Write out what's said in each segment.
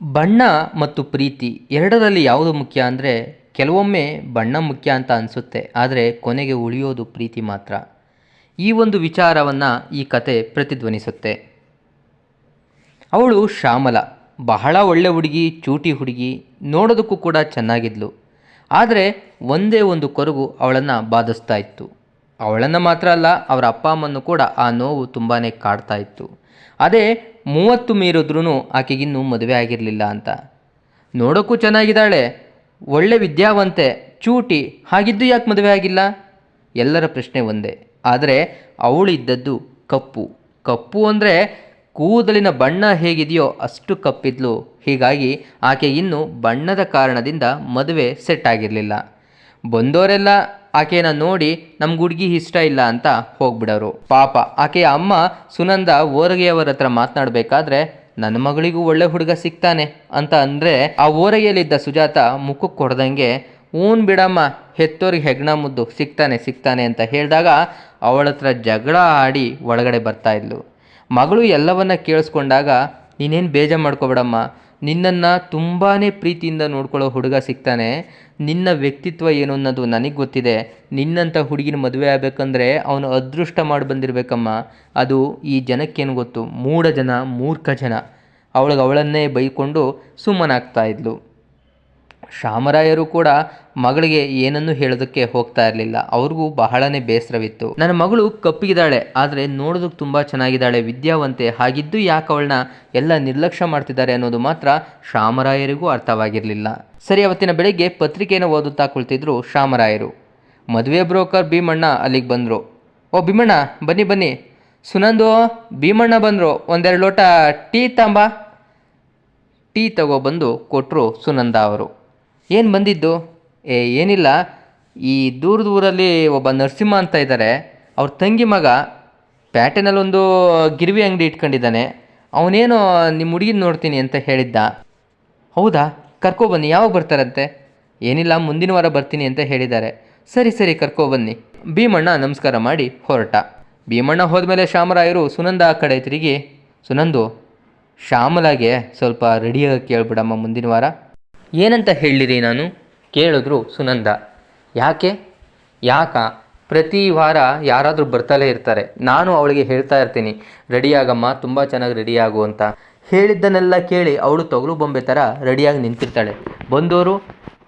ಬಣ್ಣ ಮತ್ತು ಪ್ರೀತಿ ಎರಡರಲ್ಲಿ ಯಾವುದು ಮುಖ್ಯ ಅಂದರೆ ಕೆಲವೊಮ್ಮೆ ಬಣ್ಣ ಮುಖ್ಯ ಅಂತ ಅನಿಸುತ್ತೆ, ಆದರೆ ಕೊನೆಗೆ ಉಳಿಯೋದು ಪ್ರೀತಿ ಮಾತ್ರ. ಈ ಒಂದು ವಿಚಾರವನ್ನು ಈ ಕತೆ ಪ್ರತಿಧ್ವನಿಸುತ್ತೆ. ಅವಳು ಶ್ಯಾಮಲ, ಬಹಳ ಒಳ್ಳೆ ಹುಡುಗಿ, ಚೂಟಿ ಹುಡುಗಿ, ನೋಡೋದಕ್ಕೂ ಕೂಡ ಚೆನ್ನಾಗಿದ್ಲು. ಆದರೆ ಒಂದೇ ಒಂದು ಕೊರಗು ಅವಳನ್ನು ಬಾಧಿಸ್ತಾ ಇತ್ತು. ಅವಳನ್ನು ಮಾತ್ರ ಅಲ್ಲ, ಅವರ ಅಪ್ಪ ಅಮ್ಮನ್ನು ಕೂಡ ಆ ನೋವು ತುಂಬಾ ಕಾಡ್ತಾ ಇತ್ತು. ಅದೇ ಮೂವತ್ತು ಮೀರಿದ್ರೂ ಆಕೆಗಿನ್ನೂ ಮದುವೆ ಆಗಿರಲಿಲ್ಲ ಅಂತ. ನೋಡೋಕ್ಕೂ ಚೆನ್ನಾಗಿದ್ದಾಳೆ, ಒಳ್ಳೆ ವಿದ್ಯಾವಂತೆ, ಚೂಟಿ, ಹಾಗಿದ್ದು ಯಾಕೆ ಮದುವೆ ಆಗಿಲ್ಲ? ಎಲ್ಲರ ಪ್ರಶ್ನೆ ಒಂದೇ. ಆದರೆ ಅವಳಿದ್ದದ್ದು ಕಪ್ಪು. ಕಪ್ಪು ಅಂದರೆ ಕೂದಲಿನ ಬಣ್ಣ ಹೇಗಿದೆಯೋ ಅಷ್ಟು ಕಪ್ಪಿದ್ಲು. ಹೀಗಾಗಿ ಆಕೆ ಇನ್ನೂ ಬಣ್ಣದ ಕಾರಣದಿಂದ ಮದುವೆ ಸೆಟ್ ಆಗಿರಲಿಲ್ಲ. ಬಂದವರೆಲ್ಲ ಆಕೆನ ನೋಡಿ ನಮ್ಮ ಹುಡುಗಿ ಇಷ್ಟ ಇಲ್ಲ ಅಂತ ಹೋಗ್ಬಿಡೋರು. ಪಾಪ. ಆಕೆಯ ಅಮ್ಮ ಸುನಂದ ಓರಗೆಯವರ ಹತ್ರ ಮಾತನಾಡಬೇಕಾದ್ರೆ ನನ್ನ ಮಗಳಿಗೂ ಒಳ್ಳೆ ಹುಡುಗ ಸಿಗ್ತಾನೆ ಅಂತ ಅಂದರೆ ಆ ಓರಗೆಯಲ್ಲಿದ್ದ ಸುಜಾತ ಮುಖಕ್ಕೆ ಕೊಡ್ದಂಗೆ, ಊನ್ ಬಿಡಮ್ಮ, ಹೆತ್ತೋರಿಗೆ ಹೆಗ್ಣ ಮುದ್ದು, ಸಿಗ್ತಾನೆ ಸಿಗ್ತಾನೆ ಅಂತ ಹೇಳಿದಾಗ ಅವಳ ಹತ್ರ ಜಗಳ ಆಡಿ ಒಳಗಡೆ ಬರ್ತಾ ಇದ್ಲು. ಮಗಳು ಎಲ್ಲವನ್ನ ಕೇಳಿಸ್ಕೊಂಡಾಗ, ನೀನೇನು ಬೇಜಾರು ಮಾಡ್ಕೋಬೇಡಮ್ಮ ನಿನ್ನನ್ನು ತುಂಬಾ ಪ್ರೀತಿಯಿಂದ ನೋಡ್ಕೊಳ್ಳೋ ಹುಡುಗ ಸಿಗ್ತಾನೆ. ನಿನ್ನ ವ್ಯಕ್ತಿತ್ವ ಏನು ಅನ್ನೋದು ನನಗೆ ಗೊತ್ತಿದೆ. ನಿನ್ನಂಥ ಹುಡುಗಿನ ಮದುವೆ ಆಗಬೇಕಂದ್ರೆ ಅವನು ಅದೃಷ್ಟ ಮಾಡಿ ಬಂದಿರಬೇಕಮ್ಮ. ಅದು ಈ ಜನಕ್ಕೇನು ಗೊತ್ತು? ಮೂಢ ಜನ, ಮೂರ್ಖ ಜನ. ಅವಳಿಗೆ ಅವಳನ್ನೇ ಬೈಕೊಂಡು ಸುಮ್ಮನಾಗ್ತಾ ಇದ್ಲು. ಶಾಮರಾಯರು ಕೂಡ ಮಗಳಿಗೆ ಏನನ್ನು ಹೇಳೋದಕ್ಕೆ ಹೋಗ್ತಾ ಇರಲಿಲ್ಲ. ಅವ್ರಿಗೂ ಬಹಳನೇ ಬೇಸರವಿತ್ತು. ನನ್ನ ಮಗಳು ಕಪ್ಪಿಗಿದ್ದಾಳೆ, ಆದರೆ ನೋಡೋದಕ್ಕೆ ತುಂಬ ಚೆನ್ನಾಗಿದ್ದಾಳೆ. ವಿದ್ಯಾವಂತೆ. ಹಾಗಿದ್ದು ಯಾಕೆ ಅವಳನ್ನ ಎಲ್ಲ ನಿರ್ಲಕ್ಷ್ಯ ಮಾಡ್ತಿದ್ದಾರೆ ಅನ್ನೋದು ಮಾತ್ರ ಶಾಮರಾಯರಿಗೂ ಅರ್ಥವಾಗಿರಲಿಲ್ಲ. ಸರಿ, ಅವತ್ತಿನ ಬೆಳಿಗ್ಗೆ ಪತ್ರಿಕೆಯನ್ನು ಓದುತ್ತಾ ಕುಳಿತಿದ್ರು ಶಾಮರಾಯರು ಮದುವೆ ಬ್ರೋಕರ್ ಭೀಮಣ್ಣ ಅಲ್ಲಿಗೆ ಬಂದರು. ಓ, ಭೀಮಣ್ಣ, ಬನ್ನಿ ಬನ್ನಿ. ಸುನಂದು, ಭೀಮಣ್ಣ ಬಂದರು. ಒಂದೆರಡು ಲೋಟ ಟೀ ತಾಂಬ. ಟೀ ತಗೊಬಂದು ಕೊಟ್ಟರು ಸುನಂದ ಅವರು. ಏನು ಬಂದಿದ್ದು? ಏ, ಏನಿಲ್ಲ. ಈ ದೂರದ ಊರಲ್ಲಿ ಒಬ್ಬ ನರಸಿಂಹ ಅಂತ ಇದ್ದಾರೆ ಅವ್ರ ತಂಗಿ ಮಗ ಪ್ಯಾಟೆನಲ್ಲೊಂದು ಗಿರ್ವಿ ಅಂಗಡಿ ಇಟ್ಕೊಂಡಿದ್ದಾನೆ. ಅವನೇನು ನಿಮ್ಮ ಹುಡುಗಿನ ನೋಡ್ತೀನಿ ಅಂತ ಹೇಳಿದ್ದ. ಹೌದಾ? ಕರ್ಕೊಬನ್ನಿ ಯಾವಾಗ ಬರ್ತಾರಂತೆ? ಏನಿಲ್ಲ, ಮುಂದಿನ ವಾರ ಬರ್ತೀನಿ ಅಂತ ಹೇಳಿದ್ದಾರೆ. ಸರಿ ಸರಿ ಕರ್ಕೊಬನ್ನಿ ಭೀಮಣ್ಣ ನಮಸ್ಕಾರ ಮಾಡಿ ಹೊರಟ. ಭೀಮಣ್ಣ ಹೋದ್ಮೇಲೆ ಶ್ಯಾಮರಾಯರು ಸುನಂದ ಆ ಕಡೆ ತಿರುಗಿ, ಸುನಂದು, ಶ್ಯಾಮಲಾಗೆ ಸ್ವಲ್ಪ ರೆಡಿಯಾಗಿ ಕೇಳ್ಬಿಡಮ್ಮ ಮುಂದಿನ ವಾರ. ಏನಂತ ಹೇಳಿರಿ ನಾನು? ಕೇಳಿದ್ರು ಸುನಂದ. ಯಾಕೆ? ಯಾಕ? ಪ್ರತಿ ವಾರ ಯಾರಾದರೂ ಬರ್ತಲೇ ಇರ್ತಾರೆ. ನಾನು ಅವಳಿಗೆ ಹೇಳ್ತಾ ಇರ್ತೀನಿ ರೆಡಿಯಾಗಮ್ಮ ತುಂಬ ಚೆನ್ನಾಗಿ ರೆಡಿಯಾಗು ಅಂತ. ಹೇಳಿದ್ದನ್ನೆಲ್ಲ ಕೇಳಿ ಅವಳು ತೊಗಲು ಬೊಂಬೆ ಥರ ರೆಡಿಯಾಗಿ ನಿಂತಿರ್ತಾಳೆ. ಬಂದವರು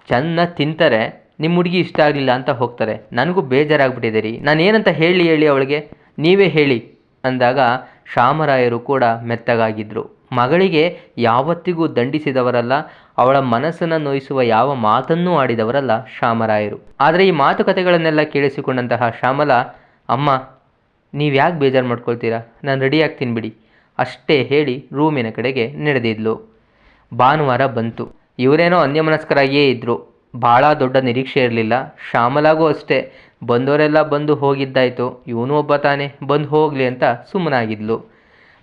ಚೆನ್ನಾಗಿ ತಿಂತಾರೆ ನಿಮ್ಮ ಹುಡುಗಿ ಇಷ್ಟ ಆಗಲಿಲ್ಲ ಅಂತ ಹೋಗ್ತಾರೆ. ನನಗೂ ಬೇಜಾರಾಗ್ಬಿಟ್ಟಿದೆ ರೀ ನಾನು ಏನಂತ ಹೇಳಿ ಹೇಳಿ ಅವಳಿಗೆ? ನೀವೇ ಹೇಳಿ ಅಂದಾಗ ಶಾಮರಾಯರು ಕೂಡ ಮೆತ್ತಗಾಗಿದ್ದರು ಮಗಳಿಗೆ ಯಾವತ್ತಿಗೂ ದಂಡಿಸಿದವರಲ್ಲ, ಅವಳ ಮನಸ್ಸನ್ನು ನೋಯಿಸುವ ಯಾವ ಮಾತನ್ನೂ ಆಡಿದವರಲ್ಲ ಶ್ಯಾಮರಾಯರು. ಆದರೆ ಈ ಮಾತುಕತೆಗಳನ್ನೆಲ್ಲ ಕೇಳಿಸಿಕೊಂಡಂತಹ ಶ್ಯಾಮಲ, ಅಮ್ಮ ನೀವು ಯಾಕೆ ಬೇಜಾರು ಮಾಡ್ಕೊಳ್ತೀರಾ? ನಾನು ರೆಡಿ ಆಗ್ತೀನಿ ಬಿಡಿ. ಅಷ್ಟೇ ಹೇಳಿ ರೂಮಿನ ಕಡೆಗೆ ನಡೆದಿದ್ಲು. ಭಾನುವಾರ ಬಂತು. ಇವರೇನೋ ಅನ್ಯಮನಸ್ಕರಾಗಿಯೇ ಇದ್ದರು ಭಾಳ ದೊಡ್ಡ ನಿರೀಕ್ಷೆ ಇರಲಿಲ್ಲ. ಶ್ಯಾಮಲಾಗೂ ಅಷ್ಟೇ. ಬಂದವರೆಲ್ಲ ಬಂದು ಹೋಗಿದ್ದಾಯಿತು. ಇವನು ಒಬ್ಬ ತಾನೇ. ಬಂದು ಹೋಗಲಿ ಅಂತ ಸುಮ್ಮನಾಗಿದ್ಲು.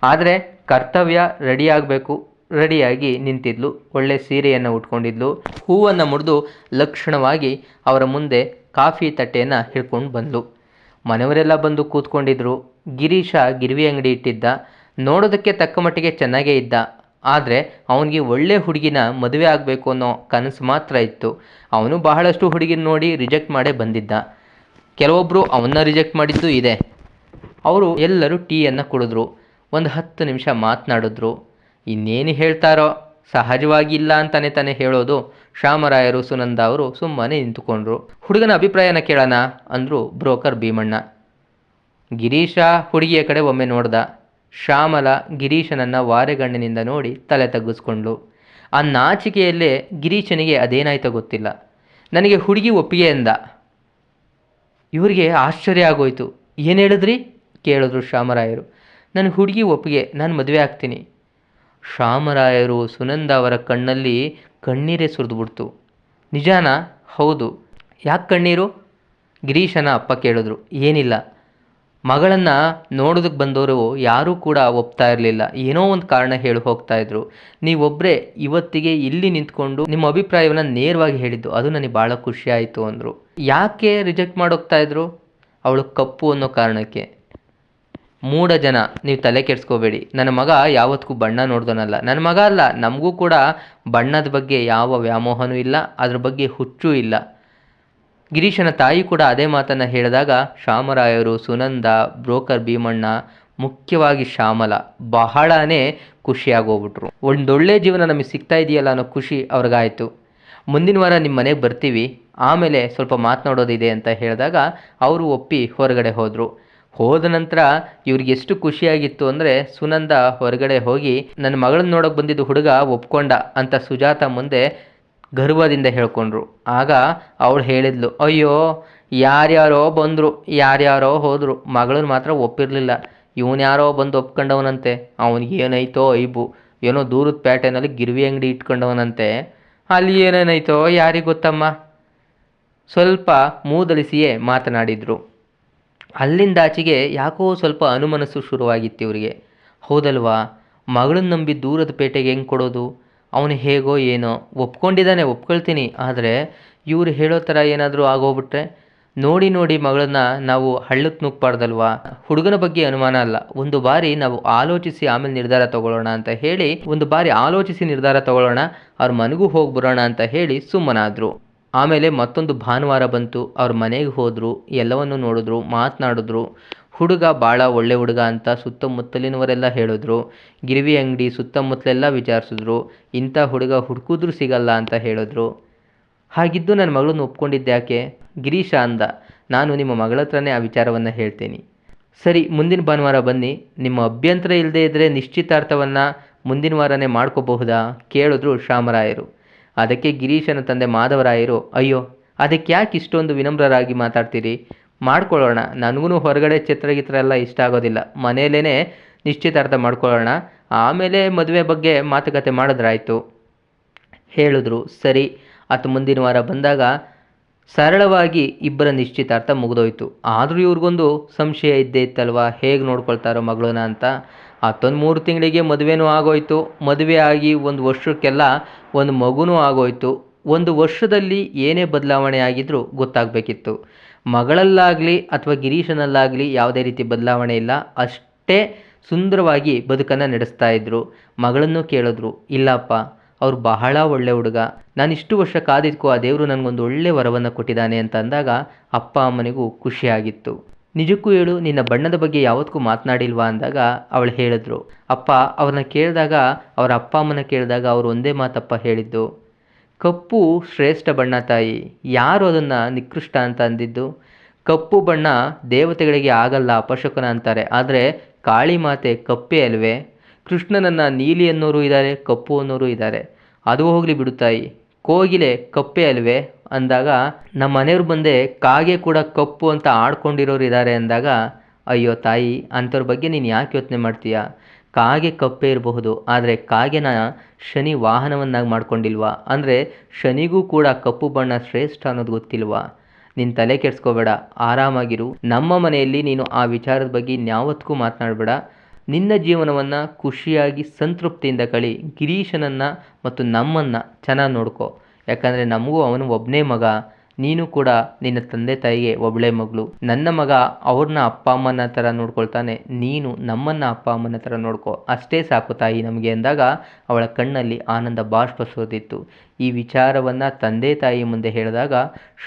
ಆದರೆ ಕರ್ತವ್ಯ ರೆಡಿ ಆಗಬೇಕು ರೆಡಿಯಾಗಿ ನಿಂತಿದ್ಲು, ಒಳ್ಳೆ ಸೀರೆಯನ್ನು ಉಟ್ಕೊಂಡಿದ್ಲು. ಹೂವನ್ನು ಮುಡಿದು ಲಕ್ಷಣವಾಗಿ ಅವರ ಮುಂದೆ ಕಾಫಿ ತಟ್ಟೆಯನ್ನು ಹಿಡ್ಕೊಂಡು ಬಂದ್ಲು. ಮನೆಯವರೆಲ್ಲ ಬಂದು ಕೂತ್ಕೊಂಡಿದ್ರು. ಗಿರೀಶ ಗಿರ್ವಿ ಅಂಗಡಿ ಇಟ್ಟಿದ್ದ. ನೋಡೋದಕ್ಕೆ ತಕ್ಕ ಮಟ್ಟಿಗೆ ಚೆನ್ನಾಗೇ ಇದ್ದ. ಆದರೆ ಅವನಿಗೆ ಒಳ್ಳೆ ಹುಡುಗಿನ ಮದುವೆ ಆಗಬೇಕು ಅನ್ನೋ ಕನಸು ಮಾತ್ರ ಇತ್ತು. ಅವನು ಬಹಳಷ್ಟು ಹುಡುಗಿನ ನೋಡಿ ರಿಜೆಕ್ಟ್ ಮಾಡೇ ಬಂದಿದ್ದ. ಕೆಲವೊಬ್ಬರು ಅವನ್ನ ರಿಜೆಕ್ಟ್ ಮಾಡಿದ್ದು ಇದೆ. ಅವರು ಎಲ್ಲರೂ ಟೀಯನ್ನು ಕುಡಿದ್ರು. ಒಂದು ಹತ್ತು ನಿಮಿಷ ಮಾತನಾಡಿದ್ರು. ಇನ್ನೇನು ಹೇಳ್ತಾರೋ? ಸಹಜವಾಗಿ ಇಲ್ಲ ಅಂತಾನೆ ತಾನೇ ಹೇಳೋದು. ಶ್ಯಾಮರಾಯರು, ಸುನಂದ ಅವರು ಸುಮ್ಮನೆ ನಿಂತುಕೊಂಡ್ರು. ಹುಡುಗನ ಅಭಿಪ್ರಾಯನ ಕೇಳೋಣ ಅಂದರು ಬ್ರೋಕರ್ ಭೀಮಣ್ಣ. ಗಿರೀಶ ಹುಡುಗಿಯ ಕಡೆ ಒಮ್ಮೆ ನೋಡ್ದ. ಶ್ಯಾಮಲ ಗಿರೀಶನನ್ನು ವಾರೆಗಣ್ಣಿನಿಂದ ನೋಡಿ ತಲೆ ತಗ್ಗಿಸ್ಕೊಂಡ್ಳು. ಆ ನಾಚಿಕೆಯಲ್ಲೇ ಗಿರೀಶನಿಗೆ ಅದೇನಾಯ್ತೋ ಗೊತ್ತಿಲ್ಲ. ನನಗೆ ಹುಡುಗಿ ಒಪ್ಪಿಗೆ ಎಂದ. ಇವರಿಗೆ ಆಶ್ಚರ್ಯ ಆಗೋಯ್ತು. ಏನು ಹೇಳಿದ್ರಿ? ಕೇಳಿದ್ರು ಶ್ಯಾಮರಾಯರು. ನನ್ನ ಹುಡುಗಿ ಒಪ್ಪಿಗೆ, ನಾನು ಮದುವೆ ಆಗ್ತೀನಿ. ಶ್ಯಾಮರಾಯರು ಸುನಂದ ಅವರ ಕಣ್ಣಲ್ಲಿ ಕಣ್ಣೀರೇ ಸುರಿದುಬಿಡ್ತು. ನಿಜಾನಾ? ಹೌದು. ಯಾಕೆ ಕಣ್ಣೀರು? ಗಿರೀಶನ ಅಪ್ಪ ಕೇಳಿದ್ರು. ಏನಿಲ್ಲ. ಮಗಳನ್ನು ನೋಡೋದಕ್ಕೆ ಬಂದವರು ಯಾರೂ ಕೂಡ ಒಪ್ತಾ ಇರಲಿಲ್ಲ. ಏನೋ ಒಂದು ಕಾರಣ ಹೇಳಿ ಹೋಗ್ತಾ ಇದ್ರು. ನೀವೊಬ್ಬರೇ ಇವತ್ತಿಗೆ ಇಲ್ಲಿ ನಿಂತ್ಕೊಂಡು ನಿಮ್ಮ ಅಭಿಪ್ರಾಯವನ್ನು ನೇರವಾಗಿ ಹೇಳಿದ್ದು. ಅದು ನನಗೆ ಭಾಳ ಖುಷಿ ಆಯಿತು ಅಂದರು. ಯಾಕೆ ರಿಜೆಕ್ಟ್ ಮಾಡೋಗ್ತಾಯಿದ್ರು ಅವಳು ಕಪ್ಪು ಅನ್ನೋ ಕಾರಣಕ್ಕೆ. ಮೂಢ ಜನ. ನೀವು ತಲೆ ಕೆಡಿಸ್ಕೋಬೇಡಿ. ನನ್ನ ಮಗ ಯಾವತ್ತಿಗೂ ಬಣ್ಣ ನೋಡ್ದೋನಲ್ಲ. ನನ್ನ ಮಗ ಅಲ್ಲ, ನಮಗೂ ಕೂಡ ಬಣ್ಣದ ಬಗ್ಗೆ ಯಾವ ವ್ಯಾಮೋಹನೂ ಇಲ್ಲ, ಅದ್ರ ಬಗ್ಗೆ ಹುಚ್ಚೂ ಇಲ್ಲ. ಗಿರೀಶನ ತಾಯಿ ಕೂಡ ಅದೇ ಮಾತನ್ನು ಹೇಳಿದಾಗ ಶಾಮರಾಯರು, ಸುನಂದ, ಬ್ರೋಕರ್ ಭೀಮಣ್ಣ, ಮುಖ್ಯವಾಗಿ ಶ್ಯಾಮಲ ಬಹಳನೇ ಖುಷಿಯಾಗೋಗ್ಬಿಟ್ರು. ಒಂದೊಳ್ಳೆ ಜೀವನ ನಮಗೆ ಸಿಗ್ತಾ ಇದೆಯಲ್ಲ ಅನ್ನೋ ಖುಷಿ ಅವ್ರಿಗಾಯಿತು. ಮುಂದಿನ ವಾರ ನಿಮ್ಮ ಮನೆಗೆ ಬರ್ತೀವಿ. ಆಮೇಲೆ ಸ್ವಲ್ಪ ಮಾತನಾಡೋದಿದೆ ಅಂತ ಹೇಳಿದಾಗ ಅವರು ಒಪ್ಪಿ ಹೊರಗಡೆ ಹೋದರು. ಹೋದ ನಂತರ ಇವ್ರಿಗೆ ಎಷ್ಟು ಖುಷಿಯಾಗಿತ್ತು ಅಂದರೆ, ಸುನಂದ ಹೊರಗಡೆ ಹೋಗಿ, ನನ್ನ ಮಗಳನ್ನ ನೋಡೋಕೆ ಬಂದಿದ್ದು ಹುಡುಗ ಒಪ್ಕೊಂಡ ಅಂತ ಸುಜಾತ ಮುಂದೆ ಗರ್ವದಿಂದ ಹೇಳ್ಕೊಂಡ್ರು. ಆಗ ಅವಳು ಹೇಳಿದ್ಲು, ಅಯ್ಯೋ, ಯಾರ್ಯಾರೋ ಬಂದರು, ಯಾರ್ಯಾರೋ ಹೋದರು, ಮಗಳನ್ನ ಮಾತ್ರ ಒಪ್ಪಿರಲಿಲ್ಲ. ಇವನು ಯಾರೋ ಬಂದು ಒಪ್ಕೊಂಡವನಂತೆ. ಅವನಿಗೆ ಏನಾಯ್ತೋ ಐಬು, ಏನೋ ದೂರದ ಪೇಟೆನಲ್ಲಿ ಗಿರ್ವಿ ಅಂಗಡಿ ಇಟ್ಕೊಂಡವನಂತೆ. ಅಲ್ಲಿ ಏನೇನಾಯ್ತೋ ಯಾರಿಗೆ ಗೊತ್ತಮ್ಮ? ಸ್ವಲ್ಪ ಮೂದಲಿಸಿಯೇ ಮಾತನಾಡಿದರು. ಅಲ್ಲಿಂದಾಚೆಗೆ ಯಾಕೋ ಸ್ವಲ್ಪ ಅನುಮನಸ್ಸು ಶುರುವಾಗಿತ್ತು ಇವರಿಗೆ. ಹೌದಲ್ವಾ? ಮಗಳನ್ನ ನಂಬಿ ದೂರದ ಪೇಟೆಗೆ ಹೆಂಗೆ ಕೊಡೋದು? ಅವನು ಹೇಗೋ ಏನೋ. ಒಪ್ಕೊಂಡಿದ್ದಾನೆ, ಒಪ್ಕೊಳ್ತೀನಿ. ಆದರೆ ಇವ್ರು ಹೇಳೋ ಥರ ಏನಾದರೂ ಆಗೋಗ್ಬಿಟ್ರೆ? ನೋಡಿ ನೋಡಿ ಮಗಳನ್ನ ನಾವು ಹಳ್ಳಕ್ಕೆ ನುಗ್ಬಾರ್ದಲ್ವಾ ಹುಡುಗನ ಬಗ್ಗೆ ಅನುಮಾನ ಅಲ್ಲ. ಒಂದು ಬಾರಿ ನಾವು ಆಲೋಚಿಸಿ ಆಮೇಲೆ ನಿರ್ಧಾರ ತಗೊಳ್ಳೋಣ ಅಂತ ಹೇಳಿ, ಒಂದು ಬಾರಿ ಆಲೋಚಿಸಿ ನಿರ್ಧಾರ ತಗೊಳ್ಳೋಣ, ಅವ್ರ ಮನೆಗೂ ಹೋಗಿ ಬರೋಣ ಅಂತ ಹೇಳಿ ಸುಮ್ಮನಾದರು. ಆಮೇಲೆ ಮತ್ತೊಂದು ಭಾನುವಾರ ಬಂತು, ಅವ್ರ ಮನೆಗೆ ಹೋದರು, ಎಲ್ಲವನ್ನು ನೋಡಿದ್ರು, ಮಾತನಾಡಿದ್ರು. ಹುಡುಗ ಭಾಳ ಒಳ್ಳೆ ಹುಡುಗ ಅಂತ ಸುತ್ತಮುತ್ತಲಿನವರೆಲ್ಲ ಹೇಳಿದ್ರು. ಗಿರಿವಿ ಅಂಗಡಿ ಸುತ್ತಮುತ್ತಲೆಲ್ಲ ವಿಚಾರಿಸಿದ್ರು. ಇಂಥ ಹುಡುಗ ಹುಡುಕಿದ್ರೂ ಸಿಗಲ್ಲ ಅಂತ ಹೇಳಿದ್ರು. ಹಾಗಿದ್ದು ನನ್ನ ಮಗಳನ್ನು ಒಪ್ಕೊಂಡಿದ್ದೆ ಯಾಕೆ? ಗಿರೀಶ ಅಂದ. ನಾನು ನಿಮ್ಮ ಮಗಳ ಹತ್ರನೇ ಆ ವಿಚಾರವನ್ನು ಹೇಳ್ತೀನಿ. ಸರಿ, ಮುಂದಿನ ಭಾನುವಾರ ಬನ್ನಿ. ನಿಮ್ಮ ಅಭ್ಯಂತರ ಇಲ್ಲದೇ ಇದ್ದರೆ ನಿಶ್ಚಿತಾರ್ಥವನ್ನು ಮುಂದಿನ ವಾರನೇ ಮಾಡ್ಕೋಬಹುದಾ? ಕೇಳಿದ್ರು ಶ್ಯಾಮರಾಯರು. ಅದಕ್ಕೆ ಗಿರೀಶನ ತಂದೆ ಮಾಧವರಾಯರು, ಅಯ್ಯೋ ಅದಕ್ಕೆ ಯಾಕೆ ಇಷ್ಟೊಂದು ವಿನಮ್ರರಾಗಿ ಮಾತಾಡ್ತೀರಿ? ಮಾಡ್ಕೊಳ್ಳೋಣ. ನನಗೂ ಹೊರಗಡೆ ಚಿತ್ರಗಿತ್ರ ಎಲ್ಲ ಇಷ್ಟ ಆಗೋದಿಲ್ಲ. ಮನೆಯಲ್ಲೇ ನಿಶ್ಚಿತಾರ್ಥ ಮಾಡ್ಕೊಳ್ಳೋಣ. ಆಮೇಲೆ ಮದುವೆ ಬಗ್ಗೆ ಮಾತುಕತೆ ಮಾಡಿದ್ರಾಯ್ತು. ಹೇಳಿದ್ರು. ಸರಿ. ಆತ ಮುಂದಿನ ವಾರ ಬಂದಾಗ ಸರಳವಾಗಿ ಇಬ್ಬರ ನಿಶ್ಚಿತಾರ್ಥ ಮುಗಿದೋಯ್ತು. ಆದರೂ ಇವ್ರಿಗೊಂದು ಸಂಶಯ ಇದ್ದೇ ಇತ್ತಲ್ವಾ? ಹೇಗೆ ನೋಡ್ಕೊಳ್ತಾರೋ ಮಗಳನ್ನ ಅಂತ. ಹತ್ತೊಂದು ಮೂರು ತಿಂಗಳಿಗೆ ಮದುವೆನೂ ಆಗೋಯ್ತು. ಮದುವೆ ಆಗಿ ಒಂದು ವರ್ಷಕ್ಕೆಲ್ಲ ಒಂದು ಮಗುನೂ ಆಗೋಯ್ತು. ಒಂದು ವರ್ಷದಲ್ಲಿ ಏನೇ ಬದಲಾವಣೆ ಆಗಿದ್ರೂ ಗೊತ್ತಾಗಬೇಕಿತ್ತು. ಮಗಳಲ್ಲಾಗಲಿ ಅಥವಾ ಗಿರೀಶನಲ್ಲಾಗಲಿ ಯಾವುದೇ ರೀತಿ ಬದಲಾವಣೆ ಇಲ್ಲ. ಅಷ್ಟೇ ಸುಂದರವಾಗಿ ಬದುಕನ್ನು ನಡೆಸ್ತಾ ಇದ್ದರು ಮಗಳನ್ನು ಕೇಳಿದ್ರು. ಇಲ್ಲಪ್ಪ ಅವ್ರು ಬಹಳ ಒಳ್ಳೆ ಹುಡುಗ. ನಾನು ಇಷ್ಟು ವರ್ಷ ಕಾದಿದ್ಕೋ ಆ ದೇವರು ನನಗೊಂದು ಒಳ್ಳೆ ವರವನ್ನು ಕೊಟ್ಟಿದ್ದಾನೆ ಅಂತ ಅಂದಾಗ ಅಪ್ಪ ಅಮ್ಮನಿಗೂ ಖುಷಿಯಾಗಿತ್ತು. ನಿಜಕ್ಕೂ ಹೇಳು, ನಿನ್ನ ಬಣ್ಣದ ಬಗ್ಗೆ ಯಾವತ್ತಿಗೂ ಮಾತನಾಡಿಲ್ವಾ ಅಂದಾಗ ಅವಳು ಹೇಳಿದ್ರು. ಅಪ್ಪ, ಅವ್ರನ್ನ ಕೇಳಿದಾಗ, ಅವರ ಅಪ್ಪ ಅಮ್ಮನ ಕೇಳಿದಾಗ ಅವರು ಒಂದೇ ಮಾತಪ್ಪ ಹೇಳಿದ್ದು. ಕಪ್ಪು ಶ್ರೇಷ್ಠ ಬಣ್ಣ ತಾಯಿ, ಯಾರು ಅದನ್ನು ನಿಕೃಷ್ಟ ಅಂತ ಅಂದಿದ್ದು? ಕಪ್ಪು ಬಣ್ಣ ದೇವತೆಗಳಿಗೆ ಆಗಲ್ಲ, ಅಪಶಕುನ ಅಂತಾರೆ. ಆದರೆ ಕಾಳಿ ಮಾತೆ ಕಪ್ಪೇ ಅಲ್ವೇ? ಕೃಷ್ಣನನ್ನು ನೀಲಿ ಅನ್ನೋರು ಇದ್ದಾರೆ, ಕಪ್ಪು ಅನ್ನೋರು ಇದ್ದಾರೆ. ಅದು ಹೋಗಲಿ ಬಿಡು ತಾಯಿ. ಕೋಗಿಲೆ ಕಪ್ಪೆ ಅಲ್ವೇ? ಅಂದಾಗ ನಮ್ಮ ಮನೆಯವ್ರು ಬಂದೆ, ಕಾಗೆ ಕೂಡ ಕಪ್ಪು ಅಂತ ಆಡ್ಕೊಂಡಿರೋರು ಇದ್ದಾರೆ ಅಂದಾಗ, ಅಯ್ಯೋ ತಾಯಿ, ಅಂಥವ್ರ ಬಗ್ಗೆ ನೀನು ಯಾಕೆ ಯೋಚನೆ ಮಾಡ್ತೀಯ? ಕಾಗೆ ಕಪ್ಪೆ ಇರಬಹುದು, ಆದರೆ ಕಾಗೆನ ಶನಿ ವಾಹನವನ್ನಾಗಿ ಮಾಡ್ಕೊಂಡಿಲ್ವಾ? ಅಂದರೆ ಶನಿಗೂ ಕೂಡ ಕಪ್ಪು ಬಣ್ಣ ಶ್ರೇಷ್ಠ ಅನ್ನೋದು ಗೊತ್ತಿಲ್ವಾ? ನಿನ್ನ ತಲೆ ಕೆಡಿಸ್ಕೋಬೇಡ, ಆರಾಮಾಗಿರು. ನಮ್ಮ ಮನೆಯಲ್ಲಿ ನೀನು ಆ ವಿಚಾರದ ಬಗ್ಗೆ ಇನ್ಯಾವತ್ತಿಗೂ ಮಾತನಾಡಬೇಡ. ನಿನ್ನ ಜೀವನವನ್ನು ಖುಷಿಯಾಗಿ, ಸಂತೃಪ್ತಿಯಿಂದ ಕಳಿ. ಗಿರೀಶನನ್ನು ಮತ್ತು ನಮ್ಮನ್ನು ಚೆನ್ನಾಗಿ ನೋಡ್ಕೊ. ಯಾಕಂದರೆ ನಮಗೂ ಅವನು ಒಬ್ಬನೇ ಮಗ. ನೀನು ಕೂಡ ನಿನ್ನ ತಂದೆ ತಾಯಿಗೆ ಒಬ್ಬಳೇ ಮಗಳು. ನನ್ನ ಮಗ ಅವ್ರನ್ನ ಅಪ್ಪ ಅಮ್ಮನ ಥರ ನೋಡ್ಕೊಳ್ತಾನೆ. ನೀನು ನಮ್ಮನ್ನು ಅಪ್ಪ ಅಮ್ಮನ ಥರ ನೋಡ್ಕೊ. ಅಷ್ಟೇ ಸಾಕು ತಾಯಿ ನಮಗೆ ಅಂದಾಗ ಅವಳ ಕಣ್ಣಲ್ಲಿ ಆನಂದ ಬಾಷ್ಪ ಸೋದಿತ್ತು ಈ ವಿಚಾರವನ್ನು ತಂದೆ ತಾಯಿ ಮುಂದೆ ಹೇಳಿದಾಗ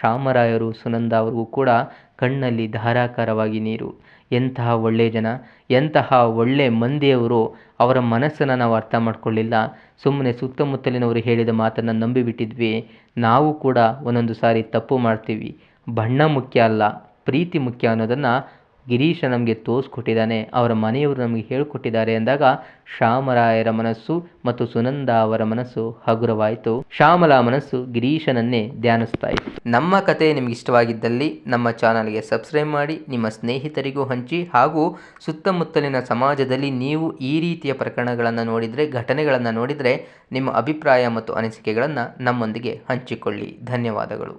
ಶಾಮರಾಯರು ಸುನಂದ ಅವ್ರಿಗೂ ಕೂಡ ಕಣ್ಣಲ್ಲಿ ಧಾರಾಕಾರವಾಗಿ ನೀರು. ಎಂತಹ ಒಳ್ಳೆಯ ಜನ, ಎಂತಹ ಒಳ್ಳೆ ಮಂದಿಯವರು ಅವರ ಮನಸ್ಸನ್ನು ನಾವು ಅರ್ಥ ಮಾಡಿಕೊಳ್ಳಿಲ್ಲ. ಸುಮ್ಮನೆ ಸುತ್ತಮುತ್ತಲಿನವರು ಹೇಳಿದ ಮಾತನ್ನು ನಂಬಿಬಿಟ್ಟಿದ್ವಿ. ನಾವು ಕೂಡ ಒಂದೊಂದು ಸಾರಿ ತಪ್ಪು ಮಾಡ್ತೀವಿ. ಬಣ್ಣ ಮುಖ್ಯ ಅಲ್ಲ, ಪ್ರೀತಿ ಮುಖ್ಯ ಅನ್ನೋದನ್ನು ಗಿರೀಶ ನಮಗೆ ತೋರಿಸ್ಕೊಟ್ಟಿದ್ದಾನೆ ಅವರ ಮನೆಯವರು ನಮಗೆ ಹೇಳಿಕೊಟ್ಟಿದ್ದಾರೆ ಅಂದಾಗ ಶ್ಯಾಮರಾಯರ ಮನಸ್ಸು ಮತ್ತು ಸುನಂದ ಅವರ ಮನಸ್ಸು ಹಗುರವಾಯಿತು. ಶ್ಯಾಮಲ ಮನಸ್ಸು ಗಿರೀಶನನ್ನೇ ಧ್ಯಾನಿಸ್ತಾ ಇತ್ತು ನಮ್ಮ ಕತೆ ನಿಮಗೆ ಇಷ್ಟವಾಗಿದ್ದಲ್ಲಿ ನಮ್ಮ ಚಾನಲ್ಗೆ ಸಬ್ಸ್ಕ್ರೈಬ್ ಮಾಡಿ, ನಿಮ್ಮ ಸ್ನೇಹಿತರಿಗೂ ಹಂಚಿ ಹಾಗೂ ಸುತ್ತಮುತ್ತಲಿನ ಸಮಾಜದಲ್ಲಿ ನೀವು ಈ ರೀತಿಯ ಪ್ರಕರಣಗಳನ್ನು ನೋಡಿದರೆ, ಘಟನೆಗಳನ್ನು ನೋಡಿದರೆ ನಿಮ್ಮ ಅಭಿಪ್ರಾಯ ಮತ್ತು ಅನಿಸಿಕೆಗಳನ್ನು ನಮ್ಮೊಂದಿಗೆ ಹಂಚಿಕೊಳ್ಳಿ. ಧನ್ಯವಾದಗಳು.